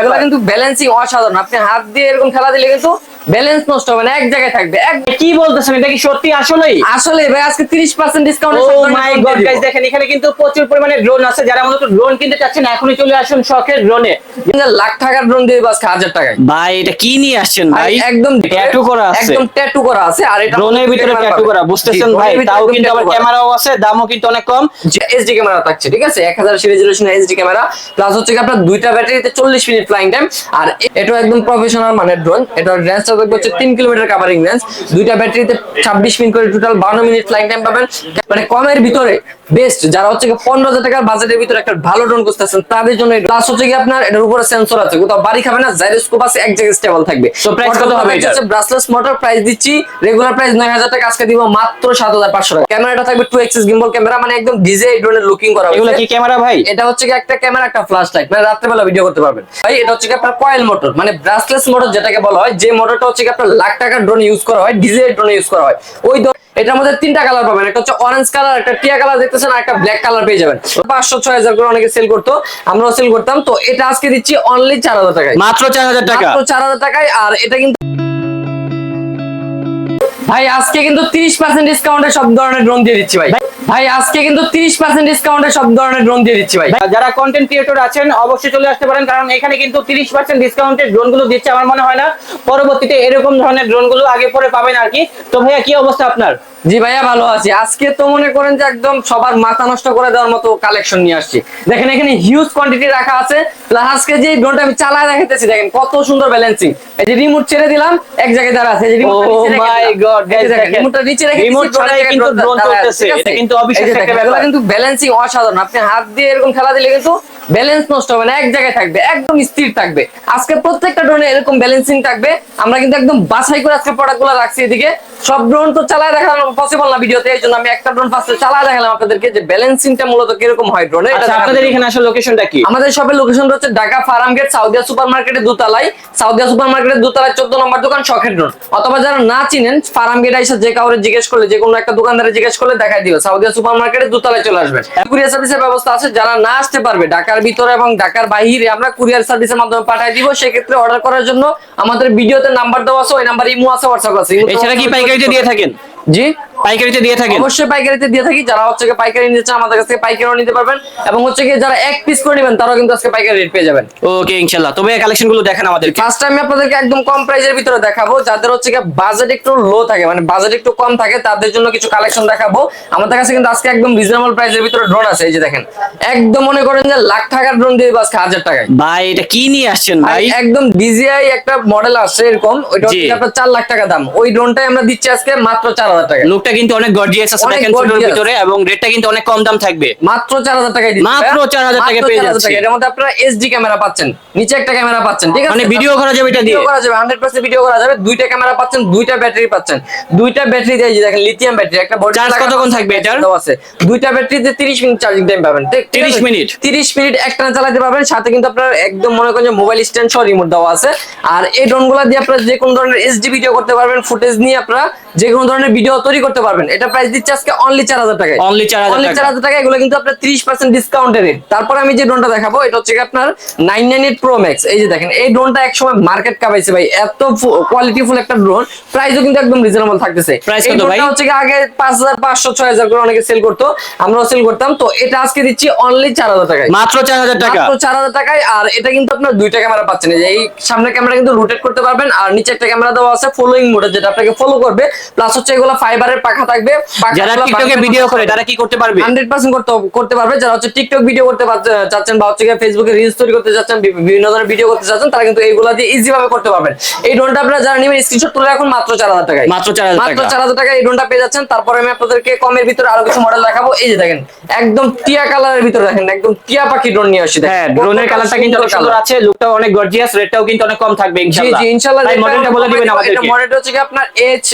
এগুলো কিন্তু ব্যালেন্সিং অসাধারণ। আপনি হাত দিয়ে এরকম খেলা দিলে কিন্তু ব্যালেন্স নষ্ট হবে না এক জায়গায় থাকবে। কি বলতেছেন? এটা কি সত্যি আসলেই? আসলে ভাই আজকে 30% discount oh my god guys দেখেন এখানে কিন্তু প্রচুর পরিমাণে ড্রোন আছে। যারা মূলত ড্রোন কিনতে চাচ্ছেন এখনই চলে আসুন শখের ড্রোনে লাখ টাকার ড্রোন দিয়ে হাজার টাকায়। ভাই এটা কি নিয়ে আসছেন ভাই একদম ট্যাটু করা আছে। একদম ট্যাটু করা আছে আর এটা ড্রোনের ভিতরে ট্যাটু করা। বুঝতেছেন ভাই তাও কিন্তু আবার ক্যামেরাও আছে দামও কিন্তু অনেক কম। এসডি ক্যামেরা থাকছে ঠিক আছে? এক হাজার রেজলিউশন এসডি ক্যামেরা প্লাস হচ্ছে কি আপনার দুইটা ব্যাটারিতে চল্লিশ মিনিট ফ্লাইং টাইম আর এটা একদম প্রফেশনাল মানের ড্রোন এটা রেঞ্জটা থাকবে হচ্ছে তিন কিলোমিটার কাভারিং রেঞ্জ দুইটা ব্যাটারিতে ছাব্বিশ মিনিট করে টোটাল বারো মিনিট ফ্লাইং টাইম পাবেন। মানে কমের ভিতরে বেস্ট যারা হচ্ছে পনেরো হাজার টাকার বাজেটের ভিতরে একটা ভালো ড্রোন খুঁজতেছেন তাদের জন্য প্লাস হচ্ছে কি আপনার এটার উপরে সেন্সর আছে কোথাও বাড়ি খাবে না জাইরোস্কোপ আছে এক জায়গায় স্টেবল থাকবে। So, price কত হবে এটার? ব্রাসলেস মোটর প্রাইস দিচ্ছি রেগুলার প্রাইস নয় হাজার টাকা আজকে দিব মাত্র সাত হাজার পাঁচশো টাকা। ক্যামেরাটা থাকবে টু এক্সিস গিম্বল ক্যামেরা মানে একদম ডিজে ড্রোনের লুকিং করা এগুলো কি ক্যামেরা ভাই? এটা হচ্ছে কি একটা ক্যামেরা একটা ফ্ল্যাশ লাইট মানে রাত্রেবেলা ভিডিও করতে পারবেন। ভাই এটা হচ্ছে আপনার কয়েল মোটর মানে ব্রাসলেস মোটর যেটাকে বলা হয় যে মোটরটা হচ্ছে আপনার লাখ টাকার ড্রোন ইউজ করা হয় ডিজেল ড্রোন ইউজ করা হয়। ওই এটার মধ্যে তিনটা কালার পাবেন একটা হচ্ছে অরেঞ্জ কালার একটা টিয়া কালার দেখতেছেন আর একটা ব্ল্যাক কালার পেয়ে যাবেন। পাঁচশো ছয় হাজার করে অনেকে সেল করতো আমরাও সেল করতাম। তো এটা আজকে দিচ্ছি অনলি চার হাজার টাকায়। মাত্র চার হাজার টাকা। চার হাজার টাকায় আর এটা কিন্তু ভাই, আজকে কিন্তু তিরিশ পার্সেন্ট ডিসকাউন্টে সব ধরনের ড্রোন দিয়ে দিচ্ছি ভাই। ভাই, আজকে কিন্তু তিরিশ পার্সেন্ট ডিসকাউন্টে সব ধরনের ড্রোন দিয়ে দিচ্ছি ভাই। যারা কন্টেন্ট ক্রিয়েটর আছেন, অবশ্যই চলে আসতে পারেন, কারণ এখানে কিন্তু তিরিশ পার্সেন্ট ডিসকাউন্টের ড্রোনগুলো দিচ্ছে, আমার মনে হয় না। পরবর্তীতে এরকম ধরনের ড্রোনগুলো আগে পরে পাবেন আর কি। তো ভাইয়া, কি অবস্থা আপনার? জি ভাইয়া ভালো আছি। আজকে তো মনে করেন যে একদম সবার মাথা নষ্ট করে দেওয়ার মতো কালেকশন নিয়ে আসছি। দেখেন এখানে হিউজ কোয়ান্টিটি রাখা আছে। প্লাস আজকে যে ড্রোনটা আমি চালায় দেখাতেছি দেখেন কত সুন্দর ব্যালেন্সিং এই যে রিমোট ছেড়ে দিলাম এক জায়গায় দাঁড়া আছে। এই যে রিমোটটা নিচে রেখে রিমোট ছাড়াই কিন্তু ড্রোন চলতেছে। এটা কিন্তু অবিশ্বাস্য একটা ব্যাপার। কিন্তু ব্যালেন্সিং অসাধারণ। আপনি হাত দিয়ে এরকম খেলা দিলে কিন্তু ব্যালেন্স নষ্ট হবে না এক জায়গায় থাকবে একদম স্থির থাকবে। আজকে প্রত্যেকটা ড্রোনে এরকম ব্যালেন্সিং থাকবে। আমরা কিন্তু একদম বাছাই করে আজকে প্রোডাক্টগুলো রাখছি এদিকে। সব ড্রোন তো চালায় পসিবল না ভিডিওতে এই জন্য আমি একটা ড্রোন ফার্স্টে চালায় দেখালাম আপনাদেরকে যে ব্যালেন্সিংটা মূলত কীরকম হয় ড্রোনে আচ্ছা আপনাদের এখানে আসলে লোকেশনটা কি? আমাদের শপের লোকেশন হচ্ছে Dhaka farm gate Saudia super মার্কেটের দোতলায়। সাউদিয়া সুপার মার্কেটের দোতলায় চোদ্দ নম্বর দোকান শখের ড্রোন অথবা যারা না চিনেন ফার্ম গেট এসে যে কাউরে জিজ্ঞেস করলে যে কোনো একটা দোকানদারে জিজ্ঞেস করলে দেখাই দিবে সাউদিয়া সুপার মার্কেটের দোতলায় চলে আসবেন। কুরিয়ার সার্ভিসের ব্যবস্থা আছে যারা না আসতে পারবে ঢাকার ভিতরে এবং ঢাকার বাইরে আমরা কুরিয়ার সার্ভিসের মাধ্যমে পাঠিয়ে দিব। সেক্ষেত্রে অর্ডার করার জন্য আমাদের ভিডিওতে নাম্বার দেওয়া আছে ওই নাম্বার ইমো আছে হোয়াটসঅ্যাপ আছে। এছাড়া কি পাইকারিতে দিয়ে থাকেন? জি পাইকারিতে দিয়ে থাকেন? অবশ্যই পাইকারিতে দিয়ে থাকি। যারা হচ্ছে পাইকারি নিতে চান আমাদের কাছ থেকে পাইকারিও নিতে পারবেন। এবং হচ্ছে কি যারা এক পিস করে নেবেন তারাও কিন্তু আজকে পাইকারি রেট পেয়ে যাবেন। ওকে ইনশাআল্লাহ। তবে কালেকশনগুলো দেখেন আমাদেরকে। ফার্স্ট টাইম আপনাদেরকে একদম কম প্রাইসের ভিতরে দেখাবো। যাদের হচ্ছে গিয়ে বাজেট একটু লো থাকে মানে বাজেট একটু কম থাকে তাদের জন্য কিছু কালেকশন দেখাবো। আমাদের কাছে কিন্তু আজকে একদম রিজনেবল প্রাইসের ভিতরে ড্রোন আছে এই যে দেখেন। একদম মনে করেন যে লাখ টাকার ড্রোন দিয়ে আজকে হাজার টাকায়। ভাই এটা কি নিয়ে আসছেন ভাই একদম ডিজিআই একটা মডেল আসছে এরকম। ওইটা হচ্ছে আপনার চার লাখ টাকা দাম। ওই ড্রোনটাই আমরা দিচ্ছি আজকে মাত্র চার হাজার টাকা লুকটা কিন্তু অনেক গর্জিয়াস আছে দেখেন ছোটর ভিতরে এবং রেটটা কিন্তু অনেক কম দাম থাকবে। মাত্র চার হাজার টাকায় দিচ্ছি মাত্র 4,000 টাকায় পেয়ে 4,000 যাচ্ছি। এটার মধ্যে আপনারা এইচডি ক্যামেরা পাচ্ছেন নিচে একটা ক্যামেরা পাচ্ছেন ঠিক আছে? মানে ভিডিও করা যাবে এটা দিয়ে? ভিডিও করা যাবে হান্ড্রেড পার্সেন্ট ভিডিও করা যাবে। দুইটা ক্যামেরা পাচ্ছেন দুইটা ব্যাটারি পাচ্ছেন। দুইটা ব্যাটারি দিয়ে যে দেখেন লিথিয়াম ব্যাটারি একটা বড় Charge কতক্ষণ থাকবে এটার? দেওয়া আছে। দুইটা ব্যাটারিতে 30 মিনিট চার্জিং টাইম পাবেন ঠিক- ঠিক 30 মিনিট? 30 মিনিট একটানা চালাতে পারবেন সাথে কিন্তু আপনার একদম মনে করেন যে মোবাইল স্ট্যান্ড সহ রিমোট দেওয়া আছে। আর এই ড্রোনগুলো দিয়ে আপনারা যে কোনো ধরনের এইচডি ভিডিও করতে পারবেন ফুটেজ নিয়ে আপনারা যে কোনো ধরনের ভিডিও তৈরি করতে পারবেন। এটা প্রাইস দিচ্ছে আজকে অনলি 4000 টাকায়। অনলি চার অনলি হাজার চার টাকা। হাজার টাকা এগুলো কিন্তু আপনার ত্রিশ পার্সেন্ট ডিসকাউন্টের রেট তারপর আমি যে ড্রোনটা দেখাবো এটা হচ্ছে আপনার nine nine eight pro max এই যে দেখেন এই ড্রোনটা একসময় মার্কেট কাপাইছে ভাই। এত কোয়ালিটিফুল একটা ড্রোন প্রাইসও কিন্তু একদম রিজনেবল থাকতেছে। হচ্ছে আগে পাঁচ হাজার পাঁচশো ছয় হাজার করে অনেকে সেল করতো। আমরাও সেল করতাম। তো এটা আজকে দিচ্ছি অনলি চার হাজার টাকায়। মাত্র চার হাজার টাকা। মাত্র চার হাজার টাকায়। আর এটা কিন্তু আপনার দুইটা ক্যামেরা পাচ্ছেন। এই সামনের ক্যামেরা কিন্তু রোটেট করতে পারবেন। আর নিচে একটা ক্যামেরা দেওয়া আছে ফলোইং মোডে যেটা আপনাকে ফলো করবে। প্লাস হচ্ছে এগুলো ফাইবারের পাখা থাকবে যারা টিকটকে ভিডিও করে তারা কি করতে পারবে? হান্ড্রেড পার্সেন্ট করতে করতে পারবে। যারা হচ্ছে টিকটক ভিডিও করতে চাচ্ছেন বা হচ্ছে ফেসবুকে রিলস তৈরি করতে চাচ্ছেন বিভিন্ন ধরনের ভিডিও করতে চাচ্ছেন তারা কিন্তু এইগুলা দিয়ে ইজি ভাবে করতে পারবেন। এই ড্রোনটা আপনারা যারা নেবেন স্ক্রিনশট তুলে এখন মাত্র চার হাজার টাকায়। মাত্র 4,000 টাকা। হাজার টাকা এই ড্রোনটা পেয়ে যাচ্ছেন। তারপরে আমি আপনাদেরকে কমের ভিতরে আরও কিছু মডেল দেখাবো। এই যে দেখেন একদম টিয়া কালারের ভিতরে দেখেন একদম টিয়া পাখি ড্রোন নিয়ে আসি। হ্যাঁ ড্রোনের কালারটা কিন্তু অনেক সুন্দর আছে লুকটাও অনেক গর্জিয়াস রেটটাও কিন্তু অনেক কম থাকবে জি ইনশাআল্লাহ। জি ইনশাআল্লাহ মডেলটা বলে দিবেন এটা আমাদেরকে। মডেলটা হচ্ছে কি আপনার এইচ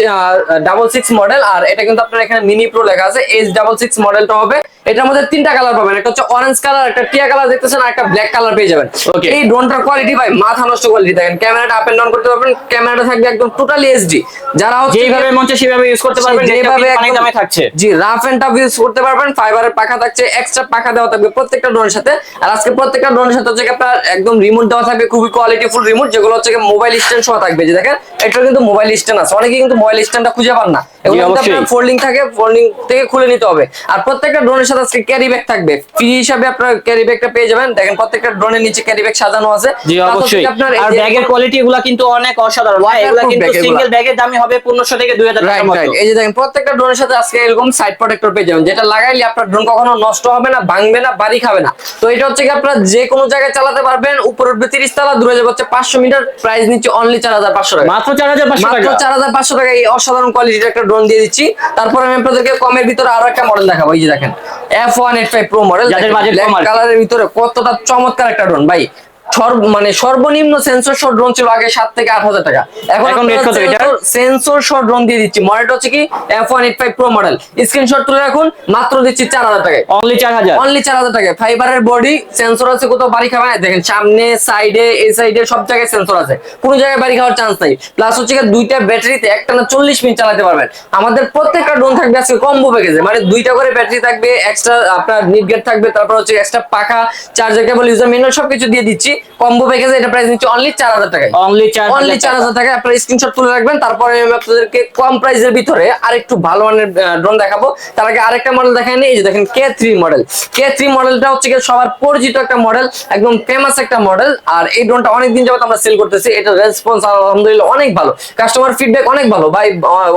ডাবল সিক্স মডেল আর এটা কিন্তু আপনার এখানে মিনি প্রো লেখা আছে এইচ ডাবল সিক্স মডেলটা হবে। এটার মধ্যে তিনটা কালার পাবেন। একটা হচ্ছে অরেঞ্জ কালার একটা টিয়া কালার দেখতেছেন আর একটা ব্ল্যাক কালার পেয়ে যাবেন. এই ড্রোনটার কোয়ালিটি ভাই মাথা নষ্ট কোয়ালিটি দেখেন। ক্যামেরাটা আপ এন্ড ডাউন করতে পারবেন ক্যামেরাটা থাকবে একদম টোটালি এইচডি যারা হচ্ছে যেভাবে মঞ্চে সেভাবে ইউজ করতে পারবেন যেভাবে অনেক দামে থাকছে। জি রাফ এন্ড টাফ ইউজ করতে পারবেন ফাইবারের পাখা থাকছে এক্সট্রা পাখা দেওয়া থাকবে প্রত্যেকটা ড্রোনের সাথে। আর আজকে প্রত্যেকটা ড্রোনের সাথে হচ্ছে আপনার একদম রিমোট দেওয়া থাকবে খুবই কোয়ালিটি ফুল রিমোট যেগুলো হচ্ছে মোবাইল স্ট্যান্ড সহ থাকবে। যে দেখেন এটা কিন্তু মোবাইল স্ট্যান্ড আছে। অনেকে কিন্তু মোবাইল স্ট্যান্ডটা খুঁজে পান না। এগুলো। আপনার ফোল্ডিং থাকে ফোল্ডিং থেকে খুলে নিতে হবে। আর প্রত্যেকটা ড্রোনের সাথে আজকে ক্যারি ব্যাগ থাকবে। ফ্রি হিসাবে আপনার ক্যারি ব্যাগটা পেয়ে যাবেন। দেখেন প্রত্যেকটা ড্রোনের নিচে ক্যারি ব্যাগ সাজানো আছে। জি অবশ্যই। আর ব্যাগের কোয়ালিটি এগুলা কিন্তু অনেক অসাধারণ। ভাই এগুলা কিন্তু সিঙ্গেল ব্যাগের দামই হবে পনেরোশো থেকে দুই হাজার টাকার মতো। এই যে দেখেন প্রত্যেকটা ড্রোনের সাথে আজকে এরকম সাইড প্রোটেক্টর পেয়ে যাবেন। যেটা লাগাইলে আপনার ড্রোন কখনো নষ্ট হবে না ভাঙবে না বাড়ি খাবে না। তো এটা হচ্ছে কি আপনারা যে কোনো জায়গায় চালাতে পারবেন। উপর উঠবে তিরিশ তালা দূরে যাবে হচ্ছে পাঁচশো মিটার। প্রাইস নিচ্ছে অনলি চার হাজার পাঁচশো টাকা। মাত্র চার হাজার পাঁচশো মাত্র টাকা? চার হাজার পাঁচশো টাকা এই অসাধারণ কোয়ালিটির একটা ড্রোন দিয়ে দিচ্ছি। তারপর আমি আপনাদেরকে কমের ভিতরে আরও একটা মডেল দেখাবো। এই যে দেখেন F one eight five pro model কালারের ভিতরে কতটা চমৎকার একটা ড্রোন ভাই মানে সর্বনিম্ন সেন্সর শট ড্রোন ছিল আগে সাত থেকে আট হাজার টাকা। এখন এখন? সেন্সর শট ড্রোন দিয়ে দিচ্ছি মডেলটা হচ্ছে কি F one eight five pro model screenshot তুলে রাখুন মাত্র দিচ্ছি চার হাজার টাকায়। অনলি চার হাজার? অনলি চার হাজার টাকা ফাইবারের বডি সেন্সর আছে কোথাও বাড়ি খাবে? না দেখেন সামনে সাইডে এই সাইডে সব জায়গায় সেন্সর আছে। কোনো জায়গায় বাড়ি খাওয়ার চান্স নাই। প্লাস হচ্ছে গিয়ে দুইটা ব্যাটারিতে একটা না চল্লিশ মিনিট চালাতে পারবেন। আমাদের প্রত্যেকটা ড্রোন থাকবে আজকে কম্বো প্যাকেজে মানে দুইটা করে ব্যাটারি থাকবে এক্সট্রা আপনার নিট গেট থাকবে তারপর হচ্ছে এক্সট্রা পাখা চার্জার কেবল ইউজার মেনুয়াল সবকিছু দিয়ে দিচ্ছি। কম্বো প্যাকেজে এটা প্রাইস নিচ্ছে অনলি চার হাজার অনলি চার অনলি চার হাজার টাকা আপনার স্ক্রিনশট তুলে রাখবেন তারপরে আমি আপনাদেরকে কম প্রাইসের ভিতরে আরেকটু ভালো মানের ড্রোন দেখাবো। তার আগে আরেকটা মডেল এই যে দেখেন K three model K three মডেলটা হচ্ছে গিয়ে সবার পরিচিত একটা মডেল একদম ফেমাস একটা মডেল আর এই ড্রোনটা অনেকদিন যাবত আমরা সেল করতেছি এটা রেসপন্স আলহামদুলিল্লাহ অনেক ভালো। কাস্টমার ফিডব্যাক অনেক ভালো। ভাই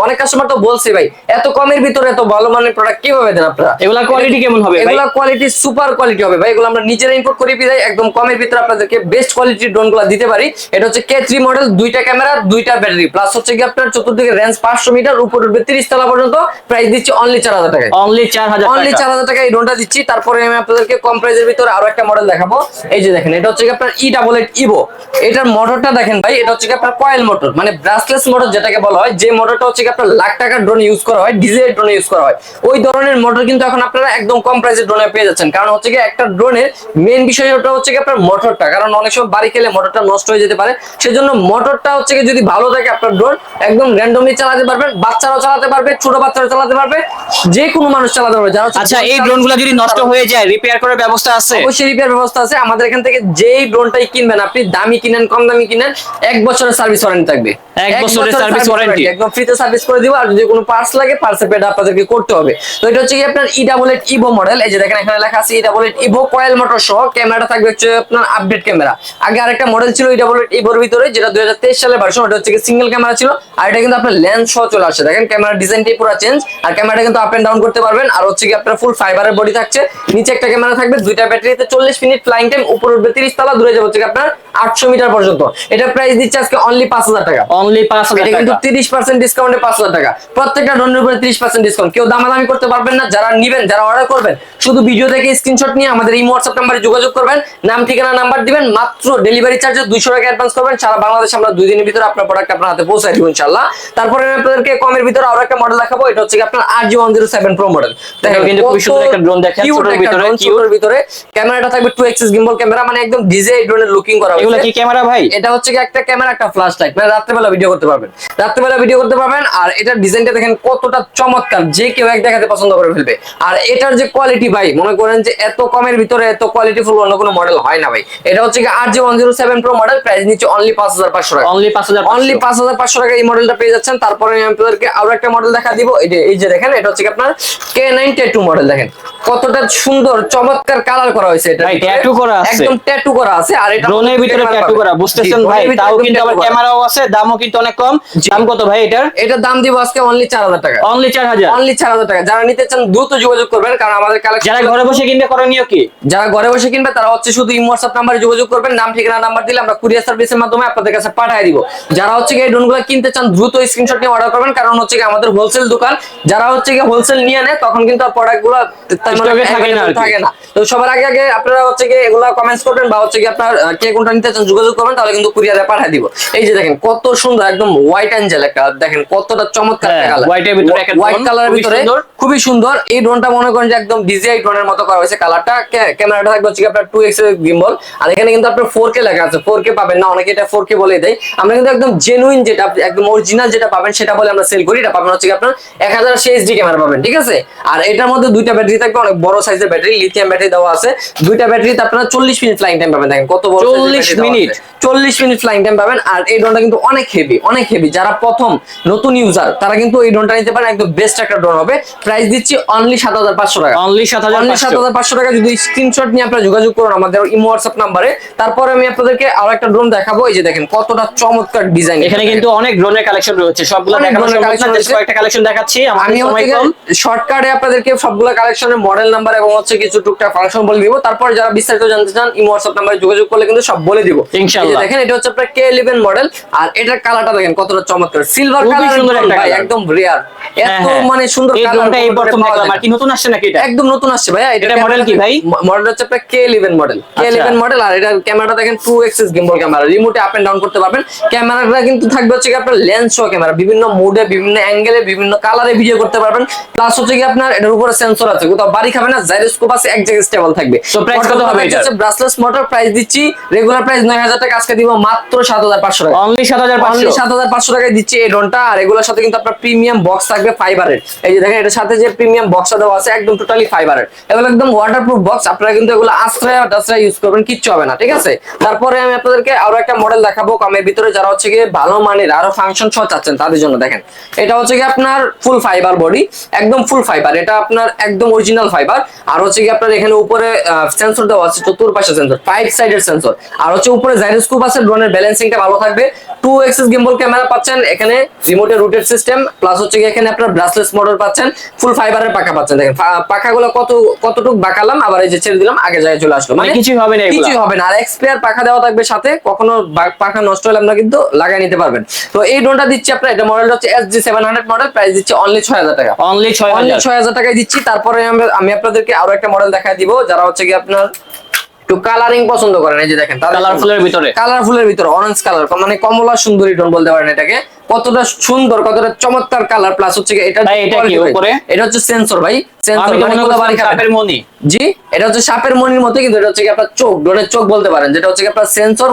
অনেক কাস্টমার তো বলছে ভাই এত কমের ভিতরে এত ভালো মানের প্রোডাক্ট কীভাবে দেন আপনারা? এগুলা কোয়ালিটি কেমন হবে এগুলা কোয়ালিটি সুপার কোয়ালিটি হবে ভাই। এগুলো আমরা নিজেরা ইম্পোর্ট করি বিদায়। একদম কমের ভিতরে আপনাদেরকে বেস্ট কোয়ালিটির ড্রোনগুলো দিতে পারি। এটা হচ্ছে কে থ্রি মডেল দুইটা ক্যামেরা দুইটা ব্যাটারি প্লাস হচ্ছে কি আপনার চতুর্দিকে রেঞ্জ পাঁচশো মিটার উপর উঠবে তিরিশ তলা পর্যন্ত। প্রাইস দিচ্ছি অনলি চার হাজার টাকায়। অনলি চার হাজার অনলি চার হাজার টাকা এই ড্রোনটা দিচ্ছি। তারপরে আমি আপনাদেরকে কম প্রাইসের ভিতরে আরও একটা মডেল দেখাবো। এই যে দেখেন এটা হচ্ছে কি আপনার ই ডাবল এইট ইভো এটার মোটরটা দেখেন ভাই এটা হচ্ছে কি আপনার কয়েল মোটর মানে ব্রাসলেস মোটর যেটাকে বলা হয়। যে মোটরটা হচ্ছে কি আপনার লাখ টাকার ড্রোন ইউজ করা হয় ডিজেল ড্রোনে ইউজ করা হয়। ওই ধরনের মোটর কিন্তু এখন আপনারা একদম কম প্রাইসের ড্রোনে পেয়ে যাচ্ছেন। কারণ হচ্ছে কি একটা ড্রোনের মেন বিষয়টা হচ্ছে কি আপনার মোটরটা কারণ অনেক সময় বাড়ি খেলে মোটরটা নষ্ট হয়ে যেতে পারে। সেজন্য মোটরটা হচ্ছে কি যদি ভালো থাকে আপনার ড্রোন একদম র্যান্ডমলি চালাতে পারবেন বাচ্চারাও চালাতে পারবে ছোট বাচ্চারাও চালাতে পারবে যে কোনো মানুষ চালাতে পারবে। যারা আচ্ছা এই drone ড্রোনগুলা যদি নষ্ট হয়ে যায় রিপেয়ার করার ব্যবস্থা আছে? অবশ্যই রিপেয়ার ব্যবস্থা আছে। আমাদের এখান থেকে যেই ড্রোনটাই কিনবেন আপনি দামি কিনেন কম দামি কিনেন এক বছরের সার্ভিস ওয়ারেন্টি থাকবে। এক বছরের service warranty। একদম ফ্রিতে সার্ভিস করে দিব আর যদি কোনো পার্টস লাগে পার্টসের পেড আপনাদেরকে করতে হবে। তো এটা হচ্ছে কি আপনার ই ডাবল ইভো মডেল এই যে দেখেন এখানে লেখা আছে E double evo coil motor সহ ক্যামেরাটা থাকবে হচ্ছে আপনার আপডেট ক্যামেরা। আগে আরেকটা মডেল ছিল ই ডাবল এইট ইভোর ভিতরে যেটা দুই হাজার তেইশ সালের ভার্সন ওটা হচ্ছে সিঙ্গেল ক্যামেরা ছিল আর এটা কিন্তু আপনার লেন্স সহ চলে আসছে দেখেন ক্যামেরা ডিজাইনটাই পুরো চেঞ্জ আর ক্যামেরাটা কিন্তু আপ এন্ড ডাউন করতে পারবেন আর হচ্ছে কি আপনার ফুল ফাইবারের বডি থাকছে। নিচে একটা ক্যামেরা থাকবে দুইটা ব্যাটারিতে চল্লিশ মিনিট ফ্লাইং টাইম উপর উঠবে তিরিশ তলা দূরে যাবে হচ্ছে আপনার আটশো মিটার পর্যন্ত। এটা প্রাইস দিচ্ছে আজকে অনলি পাঁচ হাজার টাকা। অনলি পাঁচ হাজার এটা কিন্তু তিরিশ পার্সেন্ট ডিসকাউন্টে পাঁচ হাজার টাকা। প্রত্যেকটা ড্রোনের উপরে তিরিশ পার্সেন্ট ডিসকাউন্ট কেউ দামাদামি করতে পারবেন না যারা নিবেন যারা অর্ডার করবেন শুধু ভিডিও থেকে স্ক্রিনশট নিয়ে আমাদের এই হোয়াটসঅ্যাপ নাম্বারে যোগাযোগ করবেন। নাম ঠিকানা নাম্বার দিবেন মাত্র ডেলিভারি চার্জে দুইশো টাকা অ্যাডভান্স করবেন। সারা বাংলাদেশে আমরা দুই দিনের ভিতরে আপনার প্রোডাক্ট আপনার হাতে পৌঁছাই দিব ইনশাল্লাহ তারপরে আমি আপনাদেরকে কমের ভিতরে আরও একটা মডেল দেখাবো। এটা হচ্ছে আপনার R G one zero seven pro model এটাও কিন্তু খুবই সুন্দর একটা drone দেখেন, ছোটোর ভিতরে, ক্যামেরাটা থাকবে টু এক্সিস গিম্বল ক্যামেরা মানে একদম ডিজে ড্রোনের লুকিং করা এগুলা কি ক্যামেরা ভাই? এটা হচ্ছে কি একটা ক্যামেরা একটা ফ্ল্যাশ লাইট মানে রাত্রেবেলা ভিডিও করতে পারবেন। রাত্রেবেলা ভিডিও করতে পারবেন আর এটার ডিজাইনটা দেখেন কতটা চমৎকার। যে কেউ এক দেখাতে পছন্দ করে ফেলবে। আর এটার যে কোয়ালিটি ভাই মনে করেন যে এত কমের ভিতরে এত কোয়ালিটি ফুল অন্য কোনো মডেল হয় না ভাই। এটা হচ্ছে কি R G one zero seven pro model price নিচ্ছে অনলি পাঁচ হাজার পাঁচশো টাকা। অনলি পাঁচ হাজার অনলি পাঁচ হাজার পাঁচশো টাকা এই মডেলটা পেয়ে যাচ্ছেন। তারপরে আমি আপনাদেরকে আরও একটা মডেল দেখা দিব। এই যে দেখেন এটা হচ্ছে কি আপনার কে নাইন টু মডেল দেখেন। কতটা সুন্দর চমৎকার কালার করা হয়েছে এটা। tattoo করা আছে। একদম ট্যাটু করা আছে আর এটা ড্রোনের ভিতরে ট্যাটু করা বুঝতেছেন ভাই? তাও কিন্তু আবার ক্যামেরাও আছে দামও কিন্তু অনেক কম। দাম কত ভাই এটার? এটা দাম দিব আজকে অনলি চার হাজার টাকা। অনলি চার হাজার। অনলি চার হাজার টাকা। যারা নিতে চান দ্রুত যোগাযোগ করবেন কারণ আমাদের কালেকশন যারা ঘরে বসে কিনবে করণীয় কি? যারা ঘরে বসে কিনবে তারা হচ্ছে শুধু ইমো হোয়াটসঅ্যাপ নাম্বারে যোগাযোগ করবেন নাম ঠিকানা নাম্বার দিলে আমরা কুরিয়ার সার্ভিসের মাধ্যমে আপনাদের কাছে পাঠিয়ে দিব। যারা হচ্ছে কি এই ড্রোনগুলো কিনতে চান দ্রুত স্ক্রিনশট নিয়ে অর্ডার করবেন কারণ হচ্ছে কি আমাদের হোলসেল দোকান। যারা হচ্ছে কি হোলসেল নিয়ে নেয় তখন কিন্তু প্রোডাক্টগুলো Stock থাকে না আর কি। থাকে না। তো সবার আগে আগে আপনারা হচ্ছে কি এগুলো কমেন্টস করবেন বা হচ্ছে কি আপনার কে কোনটা নিতে চান যোগাযোগ করবেন তাহলে কিন্তু কুরিয়ারে পাঠিয়ে দিব। এই যে দেখেন কত সুন্দর একদম হোয়াইট অ্যাঞ্জেল একটা দেখেন কতটা চমৎকার হ্যাঁ, হোয়াইট কালারের ভিতরে। খুবই সুন্দর। এই ড্রোনটা মনে করেন যে একদম ডিজিআই ড্রোনের মতো করা হয়েছে। কালারটা ক্যামেরাটা থাকবে হচ্ছে আপনার টু এক্স গিম্বল আর এখানে কিন্তু আপনার ফোর কে লেখা আছে। ফোর কে পাবেন না অনেকে এটা ফোর কে বলে দেয়। আমরা কিন্তু একদম জেনুইন যেটা একদম অরিজিনাল যেটা পাবেন সেটা বলে আমরা সেল করি। এটা পাবেন হচ্ছে আপনার এক হাজার এইচডি ক্যামেরা পাবেন ঠিক আছে? আর এটার মধ্যে দুইটা ব্যাটারি থাকবে অনেক বড় সাইজের ব্যাটারি লিথিয়াম ব্যাটারি দেওয়া আছে। দুইটা ব্যাটারিতে আপনারা চল্লিশ মিনিট ফ্লাইং টাইম পাবেন। দেখেন কত বড় 40 মিনিট? চল্লিশ মিনিট ফ্লাইং টাইম পাবেন। আর এই ড্রোনটা কিন্তু অনেক হেভি অনেক হেভি যারা প্রথম নতুন ইউজার তারা কিন্তু এই ড্রোনটা নিতে পারেন। একদম বেস্ট একটা ড্রোন হবে। প্রাইস দিচ্ছি অনলি সাত হাজার পাঁচশো টাকা। অনলি সাত হাজার অনলি সাত হাজার পাঁচশো টাকা যদি স্ক্রিনশট নিয়ে আপনারা যোগাযোগ করুন আমাদের ইমো হোয়াটসঅ্যাপ নাম্বারে। তারপরে আমি আপনাদেরকে আরও একটা ড্রোন দেখাবো এই যে দেখেন কতটা চমৎকার ডিজাইন এখানে কিন্তু অনেক ড্রোনের কালেকশন রয়েছে সবগুলো। কয়েকটা কালেকশন দেখাচ্ছি আমি শর্টকাটে আপনাদেরকে সবগুলো কালেকশনের মডেল নাম্বার এবং হচ্ছে কিছু টুকটাক ফাংশন বলে দিব। তারপর যারা বিস্তারিত জানতে চান ইমো হোয়াটসঅ্যাপ নাম্বারে যোগাযোগ করলে কিন্তু সব বলে দিব। ইনশাআল্লাহ। দেখেন এটা হচ্ছে আপনার কে ইলেভেন মডেল আর এটার কালারটা দেখেন কতটা চমৎকার। Silver colour. একদম রেয়ার হ্যাঁ, এত হ্যাঁ। মানে সুন্দর কালার এই দেখলাম আর কি নতুন আসছে নাকি এটা? একদম নতুন আসছে ভাইয়া এটা model কি ভাই? মডেল হচ্ছে আপনার কে ইলেভেন মডেল কে আচ্ছা। ইলেভেন মডেল আর এটার ক্যামেরাটা দেখেন গিম্বল ক্যামেরা রিমোটে আপ এন্ড ডাউন করতে পারবেন। ক্যামেরাটা কিন্তু থাকবে হচ্ছে কি আপনার লেন্স শো ক্যামেরা বিভিন্ন মোডে বিভিন্ন অ্যাঙ্গেলে বিভিন্ন কালারে ভিডিও করতে পারবেন। প্লাস হচ্ছে কি আপনার এটার উপরে সেন্সর আছে। কোথাও বাড়ি খাবে না জাইরোস্কোপ আছে এক জায়গায় স্টেবল থাকবে। তো price কত হবে এটার? ব্রাসলেস মোটর প্রাইস দিচ্ছি রেগুলার প্রাইস নয় হাজার টাকা। আজকে দিব মাত্র সাত হাজার পাঁচশো টাকা। অনলি সাত হাজার অনলি পাঁচশো সাত হাজার পাঁচশো টাকায় দিচ্ছি এই ড্রোনটা আর এগুলোর সাথে কিন্তু আপনার প্রিমিয়াম বক্স থাকবে ফাইবারের এই যে দেখেন এটার সাথে যে প্রিমিয়াম বক্সটা দেওয়া আছে, একদম টোটালি ফাইবারের এগুলো একদম ওয়াটারপ্রুফ বক্স আপনারা কিন্তু এগুলো আশ্রয় টাশ্রয় ইউজ করবেন, কিচ্ছু হবে না, ঠিক আছে? তারপরে আমি আপনাদেরকে আরও একটা মডেল দেখাবো, কমের ভিতরে যারা হচ্ছে গিয়ে ভালো মানের আরও ফাংশন সহ চাচ্ছেন, তাদের জন্য দেখেন। এটা হচ্ছে কি আপনার ফুল ফাইবার বডি একদম ফুল ফাইবার এটা আপনার একদম অরিজিনাল ফাইবার আর হচ্ছে কি আপনার এখানে উপরে সেন্সর দেওয়া আছে, চতুর্পাশে সেন্সর ফাইভ সাইডের সেন্সর আর হচ্ছে উপরে জাইরোস্কোপ আছে ড্রোনের ব্যালেন্সিংটা ভালো থাকবে। টু এক্সেস গিম্বল ক্যামেরা পাচ্ছেন, এখানে রিমোটের রুটেড সিস্টেম প্লাস হচ্ছে কি এখানে আপনার ব্রাসলেস মোটর পাচ্ছেন। ফুল ফাইবারের পাকা পাচ্ছেন দেখেন। পাখাগুলো কত কতটুক বাঁকালাম আবার এই যে ছেড়ে দিলাম আগে জায়গায় চলে আসলো। মানে কিছুই হবে না? কিছুই হবে না। আর এক্সপায়ার পাখা দেওয়া থাকবে সাথে কখনো পাখা নষ্ট হলে আপনারা কিন্তু লাগাই নিতে পারবেন। তো এই ড্রোনটা দিচ্ছি আপনার এটা মডেলটা হচ্ছে S G seven hundred model price দিচ্ছি অনলি ছয় হাজার টাকা। অনলি ছয় অনলি ছয় হাজার টাকায় দিচ্ছি। তারপরে আমরা- আমি আপনাদেরকে আরও একটা মডেল দেখা দিব যারা হচ্ছে কি আপনার একটু কালারিং পছন্দ করেন। এই যে দেখেন কালারফুলের ভিতরে। কালারফুলের ভিতরে অরেঞ্জ কালার মানে কমলা সুন্দরী টোন বলতে পারেন এটাকে। কতটা সুন্দর কতটা চমৎকার কালার প্লাস হচ্ছে এটা এটা কি উপরে? এটা হচ্ছে সেন্সর ভাই। সেন্সর মানে বাড়ি। সাপের মনি জি এটা হচ্ছে সাপের মনির মতো কিন্তু এটা হচ্ছে কি আপনার চোখ ড্রোনের চোখ বলতে পারেন। যেটা হচ্ছে কি আপনার সেন্সর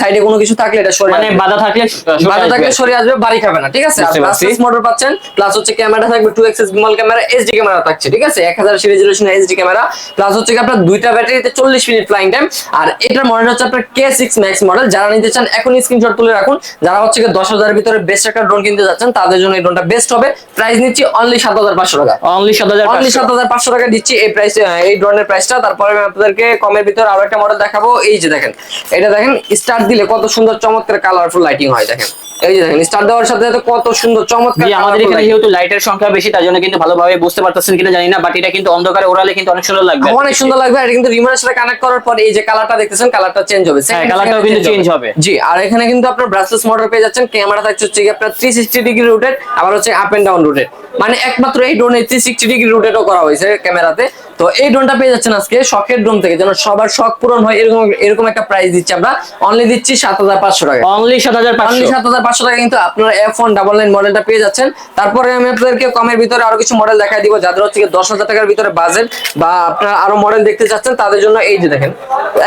সাইডে কোনো কিছু থাকলে এটা সরে মানে বাধা থাকলে বাধা থাকলে সরে আসবে বাড়ি খাবে না ঠিক আছে? বুঝতে মোটর পাচ্ছেন প্লাস হচ্ছে ক্যামেরা থাকবে two axis gimbal camera HD camera থাকছে ঠিক আছে? এক হাজার রেজলিউশন এইচডি ক্যামেরা প্লাস হচ্ছে কি আপনার দুইটা ব্যাটারিতে চল্লিশ মিনিট ফ্লাইং টাইম আর এটার মডেল হচ্ছে আপনার কে সিক্স ম্যাক্স মডেল যারা নিতে চান এখনই স্ক্রিনশট তুলে রাখুন। যারা হচ্ছে কি দশ হাজারের ভিতরে বেস্ট একটা ড্রোন কিনতে যাচ্ছেন তাদের জন্য এই ড্রোনটা বেস্ট হবে। প্রাইস নিচ্ছি অনলি সাত হাজার পাঁচশো টাকা। অনলি সাত হাজার অনলি সাত হাজার পাঁচশো টাকা দিচ্ছি এই প্রাইস এই ড্রোনের প্রাইসটা তারপরে আমি আপনাদেরকে কমের ভিতরে আরও একটা মডেল দেখাবো। এই যে দেখেন এটা দেখেন স্টার্ট দিলে কত সুন্দর চমৎকার কালারফুল লাইটিং হয় দেখেন। এই যে দেখেন স্টার্ট দেওয়ার সাথে সাথে কত সুন্দর চমৎকার আমাদের এখানে যেহেতু লাইটের সংখ্যা বেশি তার জন্য কিন্তু ভালোভাবে বুঝতে পারতেছেন কিনা জানি না বাট এটা কিন্তু অন্ধকারে ওড়ালে কিন্তু অনেক সুন্দর লাগবে। অনেক সুন্দর লাগবে এটা কিন্তু রিমোটের সাথে কানেক্ট করার পর এই যে কালারটা দেখতেছেন কালারটা চেঞ্জ হবে। হ্যাঁ, কিন্তু change হবে। জি আর এখানে কিন্তু আপনার ব্রাসলেস মোটর পেয়ে যাচ্ছেন ক্যামেরা থাকছে হচ্ছে আপনার থ্রি সিক্সটি ডিগ্রি রুটেড আবার হচ্ছে আপ এন্ড ডাউন রুটেড মানে একমাত্র এই ড্রোনে 360 ডিগ্রি রুটেডও করা হয়েছে ক্যামেরাতে। তো এই ড্রোনটা পেয়ে যাচ্ছেন আজকে শখের ড্রোন থেকে যেন সবার শখ পূরণ হয় এরকম এরকম একটা প্রাইস দিচ্ছি আমরা। অনলি দিচ্ছি সাত হাজার পাঁচশো টাকা। অনলি সাত হাজার অনলি সাত হাজার পাঁচশো টাকা কিন্তু আপনারা এফ ওয়ান ডাবল নাইন মডেলটা পেয়ে যাচ্ছেন। তারপরে আমি আপনাদেরকে কমের ভিতরে আরও কিছু মডেল দেখাই দিব যাদের হচ্ছে দশ হাজার টাকার ভিতরে বাজেট বা আপনারা আরও মডেল দেখতে চাচ্ছেন তাদের জন্য এই যে দেখেন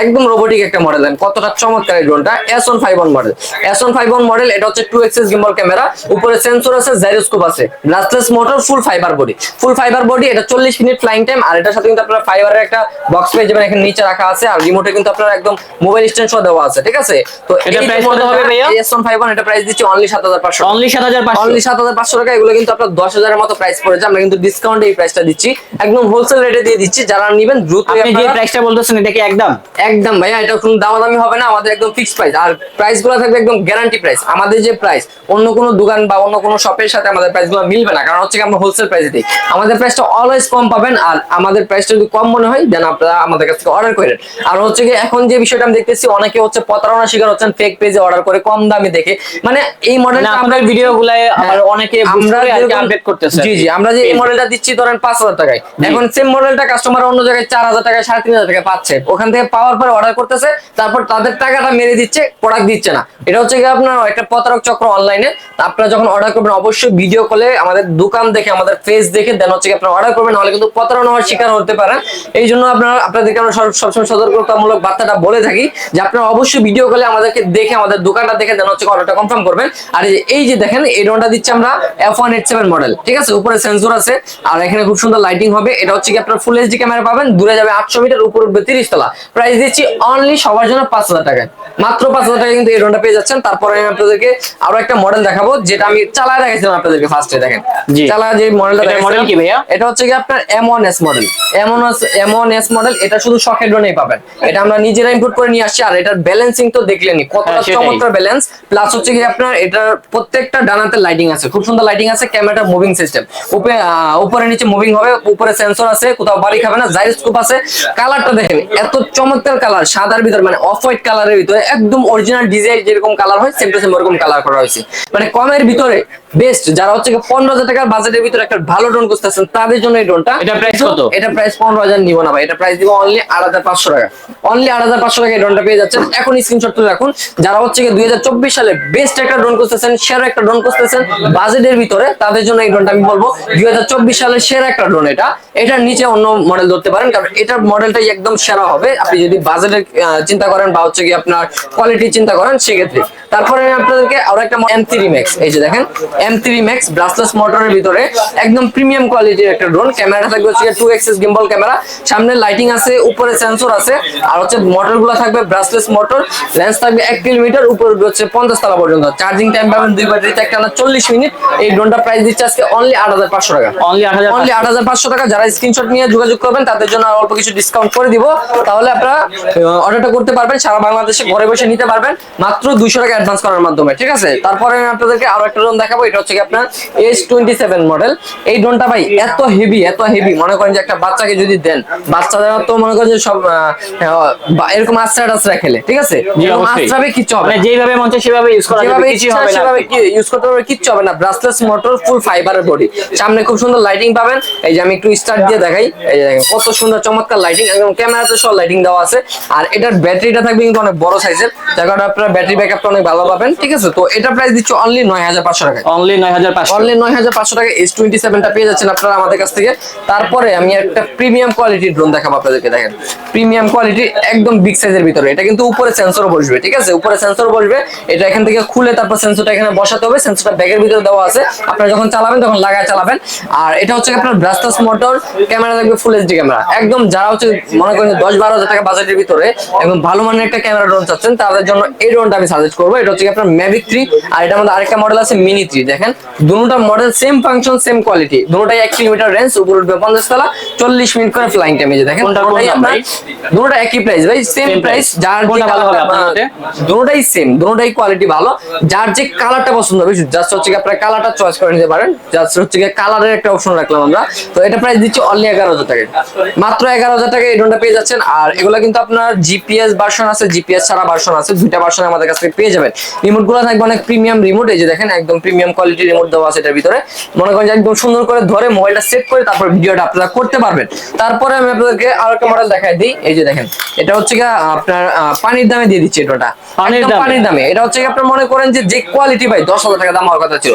একদম রোবোটিক একটা মডেল দেন কতটা চমৎকার এই ড্রোনটা S one five one model S one five one model এটা হচ্ছে টু এক্সেস গিম্বল ক্যামেরা উপরে সেন্সর আছে জাইরোস্কোপ আছে। Brushless motor full fibre body full fibre body এটা চল্লিশ মিনিট ফ্লাইং টাইম আর এটার সাথে কিন্তু আপনারা ফাইবারের একটা বক্স পেয়ে যাবেন এখানে নিচে রাখা আছে আর রিমোটে কিন্তু আপনার একদম মোবাইল স্ট্যান্ড সহ দেওয়া আছে ঠিক আছে? তো এটা কত হবে ভাইয়া? প্রাইস দিচ্ছি অনলি টাকা। এগুলো কিন্তু আপনার মতো প্রাইস পড়েছে আমরা কিন্তু ডিসকাউন্ট এই প্রাইসটা দিচ্ছি। একদম হোলসেল রেটে দিয়ে দিচ্ছি। যারা নেবেন দ্রুত আপনি যে প্রাইসটা বলতেছেন এটা কি একদম? একদম ভাইয়া এটা কোনো দামাদামি হবে না। আমাদের একদম ফিক্স প্রাইস আর প্রাইসগুলো থাকবে একদম গ্যারান্টি প্রাইস আমাদের যে প্রাইস অন্য কোনো দোকান বা অন্য কোনো শপের সাথে আমাদের প্রাইসগুলো মিলবে না। কারণ হচ্ছে আমরা হোলসেল প্রাইসে দিই। আমাদের প্রাইসটা অলওয়েজ কম পাবেন আর আমাদের প্রাইসটা যদি কম মনে হয় দেন আপনারা আমাদের কাছ থেকে অর্ডার করেন আর হচ্ছে কি এখন যে বিষয়টা আমি দেখতেছি অনেকে হচ্ছে প্রতারণা শিকার হচ্ছেন ফেক পেজে অর্ডার করে কম দামে দেখে। মানে এই মডেলটা আপনার ভিডিও গুলাই আবার অনেকে আমরা আপডেট করতেছে। জি জি আমরা যে এই মডেলটা দিচ্ছি ধরেন পাঁচ হাজার টাকায়। এখন সেম মডেলটা কাস্টমার অন্য জায়গায় চার হাজার টাকায় সাড়ে তিন হাজার টাকায় পাচ্ছে। ওখান থেকে পাওয়ার পরে অর্ডার করতেছে তারপর তাদের টাকাটা মেরে দিচ্ছে প্রোডাক্ট দিচ্ছে না। এটা হচ্ছে কি আপনার একটা প্রতারক চক্র অনলাইনে আপনারা যখন অর্ডার করবেন অবশ্যই ভিডিও কলে আমাদের দোকান দেখে আমাদের ফেস দেখে দেন হচ্ছে কি আপনারা অর্ডার করবেন নাহলে কিন্তু প্রতারণা হওয়ার শিকার হতে পারেন এই জন্য আপনারা আপনাদেরকে আমরা সবসময় সতর্কতামূলক বার্তাটা বলে থাকি যে আপনারা অবশ্যই ভিডিও কলে আমাদেরকে দেখে আমাদের দোকানটা দেখে দেন হচ্ছে অর্ডারটা কনফার্ম করবেন। আর এই যে- দেখেন এই ড্রোনটা দিচ্ছি আমরা F one eight seven model ঠিক আছে? উপরে সেন্সর আছে আর এখানে খুব সুন্দর লাইটিং হবে। এটা হচ্ছে কি আপনার ফুল এইচডি ক্যামেরা পাবেন দূরে যাবে আটশো মিটার উপর উঠবে তিরিশ তলা। প্রাইস দিচ্ছি অনলি সবার জন্য পাঁচ হাজার টাকায়। মাত্র পাঁচ হাজার টাকা কিন্তু এই ড্রোনটা পেয়ে যাচ্ছেন। তারপরে আমি আপনাদেরকে আরও একটা মডেল দেখাবো যেটা আমি চালায় দেখাইছিলাম আপনাদেরকে ফার্স্টে দেখেন। চালা যে মডেলটা model কি ভাইয়া? এটা হচ্ছে কি আপনার M one S model M one M one S model এটা শুধু শখের ড্রোনেই পাবেন। এটা আমরা নিজেরা ইম্পোর্ট করে নিয়ে আসছি আর এটার ব্যালেন্সিং তো দেখলেনি কতটা হ্যাঁ, চমৎকার ব্যালেন্স প্লাস হচ্ছে কি আপনার এটার প্রত্যেকটা ডানাতে লাইটিং আছে। খুব সুন্দর লাইটিং আছে ক্যামেরাটা মুভিং সিস্টেম উপরে নিচে মুভিং হবে উপরে সেন্সর আছে কোথাও বাড়ি খাবে না জাইরোস্কোপ আছে। কালারটা দেখেন এত চমৎকার কালার সাদার ভিতর মানে অফ হোয়াইট কালারের ভিতরে একদম অরিজিনাল ডিজাইন যেরকম কালার হয় সেম টু সেম ওরকম কালার করা হয়েছে। মানে কমের ভিতরে বেস্ট যারা হচ্ছে পনেরো হাজার টাকার বাজেটের ভিতরে একটা ভালো ড্রোন খুঁজতেছেন তাদের জন্য এই ড্রোনটা এটা price কত? এটা প্রাইস পনেরো হাজার নিব না ভাই। এটা প্রাইস দিব অনলি আট হাজার পাঁচশো টাকা। অনলি আট হাজার পাঁচশো টাকা এই ড্রোনটা পেয়ে যাচ্ছেন। এখন স্ক্রিনশট তুলে রাখুন। যারা হচ্ছে দুই হাজার চব্বিশ সালে বেস্ট একটা ড্রোন করতেছেন সেরা একটা ড্রোন করতেছেন বাজেটের ভিতরে তাদের জন্য এই ড্রোনটা আমি বলব। দুই হাজার চব্বিশ সালের সেরা একটা ড্রোন এটা। এটার নিচে অন্য মডেল ধরতে পারেন, কারণ এটার মডেলটাই একদম সেরা হবে। আপনি যদি বাজেটের চিন্তা করেন বা হচ্ছে কি আপনার কোয়ালিটি চিন্তা করেন, সেক্ষেত্রে তারপরে আমি আপনাদেরকে আরও একটা এম থ্রি ম্যাক্স এই যে দেখেন এম থ্রি ম্যাক্স ব্রাসলেস মোটরের ভিতরে একদম প্রিমিয়াম কোয়ালিটির একটা ড্রোন ক্যামেরা থাকবে হচ্ছে টু এক্সেস গিম্বল ক্যামেরা সামনে লাইটিং আছে উপরে সেন্সর আছে আর হচ্ছে মোটরগুলো থাকবে ব্রাসলেস মোটর লেন্স থাকবে এক কিলোমিটার উপর হচ্ছে পঞ্চাশ তলা পর্যন্ত। চার্জিং টাইম পাবেন দুই ব্যাটারিতে একটা না চল্লিশ মিনিট এই ড্রোনটা প্রাইস দিচ্ছে আজকে অনলি আট হাজার পাঁচশো টাকা। অনলি আট হাজার পাঁচশো। টাকা যারা স্ক্রিনশট নিয়ে যোগাযোগ করবেন তাদের জন্য অল্প কিছু ডিসকাউন্ট করে দিব। তাহলে আপনারা অর্ডারটা করতে পারবেন সারা বাংলাদেশে ঘরে বসে নিতে পারবেন মাত্র দুইশো টাকা অ্যাডভান্স করার মাধ্যমে ঠিক আছে? তারপরে আমি আপনাদেরকে আরও একটা ড্রোন দেখাবো এটা হচ্ছে কি আপনার এস টোয়েন্টি সেভেন মডেল এই ড্রোনটা ভাই এত হেভি এত হেভি মনে করেন যে একটা বাচ্চাকে যদি দেন বাচ্চাদের তো মনে করেন যে সব এরকম আশ্রা টাশ্রা খেলে ঠিক আছে? আশ্রাবে কিচ্ছু হবে মানে যেভাবে মন চায় সেভাবে ইউজ করা যাবে কিছু হবে না সেভাবে ইউজ করতে পারবে কিচ্ছু হবে না। ব্রাসলেস মোটর ফুল ফাইবারের বডি সামনে খুব সুন্দর লাইটিং পাবেন। এই যে আমি একটু স্টার্ট দিয়ে দেখাই। এই দেখেন কত সুন্দর চমৎকার লাইটিং একদম ক্যামেরাতে সব লাইটিং দেওয়া আছে। আর এটার ব্যাটারিটা থাকবে কিন্তু অনেক বড় সাইজের যার কারণে আপনার ব্যাটারি ব্যাকআপটা অনেক ভালো পাবেন ঠিক আছে? তো এটা প্রাইস দিচ্ছে অনলি নয় হাজার পাঁচশো টাকা অনলি নয় হাজার পাঁচশো। অনলি নয় হাজার পাঁচশো টাকা এস টোয়েন্টি সেভেনটা পেয়ে যাচ্ছেন আপনারা আমাদের কাছ থেকে। তারপরে আমি একটা প্রিমিয়াম কোয়ালিটির ড্রোন দেখাবো আপনাদেরকে দেখেন। প্রিমিয়াম কোয়ালিটি একদম বিগ সাইজের ভিতরে। এটা কিন্তু উপরে সেন্সরও বসবে ঠিক আছে? উপরে সেন্সর বসবে। এটা এখান থেকে খুলে তারপর সেন্সরটা এখানে বসাতে হবে। সেন্সরটা ব্যাগের ভিতরে দেওয়া আছে। আপনারা যখন চালাবেন তখন লাগায় চালাবেন। আর এটা হচ্ছে আপনার ব্রাস্টাস মোটর ক্যামেরা থাকবে ফুল এইচডি ক্যামেরা একদম যারা হচ্ছে মনে করেন দশ বারো হাজার টাকা বাজেটের ভিতরে একদম ভালো মানের একটা ক্যামেরা ড্রোন চাচ্ছেন তাদের জন্য এই ড্রোনটা আমি সাজেস্ট করব। এটা হচ্ছে আপনার ম্যাভিক থ্রি আর এটার মধ্যে আরেকটা মডেল আছে মিনি থ্রি দেখেন। দুটোটা model same function same quality দুটোটাই এক কিলোমিটার রেঞ্জ উপর উঠবে পঞ্চাশ তলা চল্লিশ মিনিট করে ফ্লাইং টাইম এই যে দেখেন? দুটোটা একই প্রাইস ভাই সেম প্রাইস যার যে ভালো হবে কালারটা দুটোটাই সেম দুটোটাই কোয়ালিটি ভালো। যার যে কালারটা পছন্দ হবে জাস্ট হচ্ছে আপনার কালারটা চয়েস করে নিতে পারেন। জাস্ট হচ্ছে কালারের একটা অপশন রাখলাম আমরা। তো এটা প্রাইস দিচ্ছি অনলি এগারো হাজার টাকা মাত্র এগারো হাজার টাকা এই ড্রোনটা পেয়ে যাচ্ছেন। আর এগুলো কিন্তু আপনার জিপিএস ভার্সন আছে জিপিএস ছাড়া ভার্সন আছে দুইটা ভার্সন আমাদের কাছ থেকে পেয়ে যাবেন। রিমোটগুলো থাকবে অনেক প্রিমিয়াম রিমোট এই যে দেখেন একদম প্রিমিয়াম কোয়ালিটি রিমোট দেওয়া আছে এটার ভিতরে। মনে করেন যে একদম সুন্দর করে ধরে মোবাইলটা সেট করে তারপর ভিডিওটা আপনারা করতে পারবেন। তারপরে আমি আপনাদেরকে আরও একটা মডেল দেখাই দিই। এই যে দেখেন এটা হচ্ছে কি আপনার পানির দামে দিয়ে দিচ্ছি এটা পানির দামে? এটা হচ্ছে কি আপনার মনে করেন যে যে কোয়ালিটি ভাই দশ হাজার টাকা দাম হওয়ার কথা ছিল।